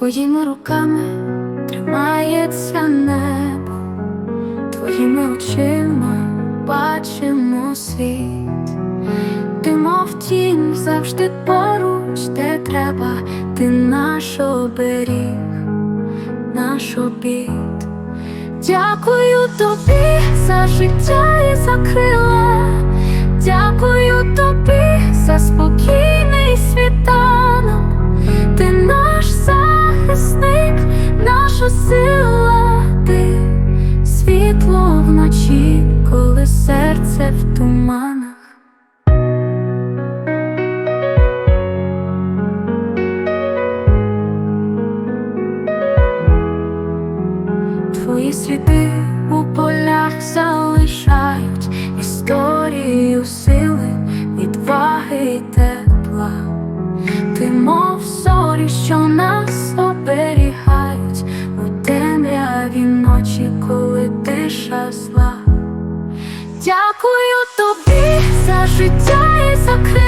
Твоїми руками тримається небо, твоїми очима бачимо світ. Ти, мов тінь, завжди поруч, де треба, ти наш оберіг, наш обід. Дякую тобі за життя і за крила. Дякую тобі за спокійний світанок. Наша сила, ти світло вночі, коли серце в туманах. Твої сліди у полях залишають історію сили, відваги й тепла. Ти мов зорі, що нас очі, коли ти щасла, Дякую тобі за життя і за крив.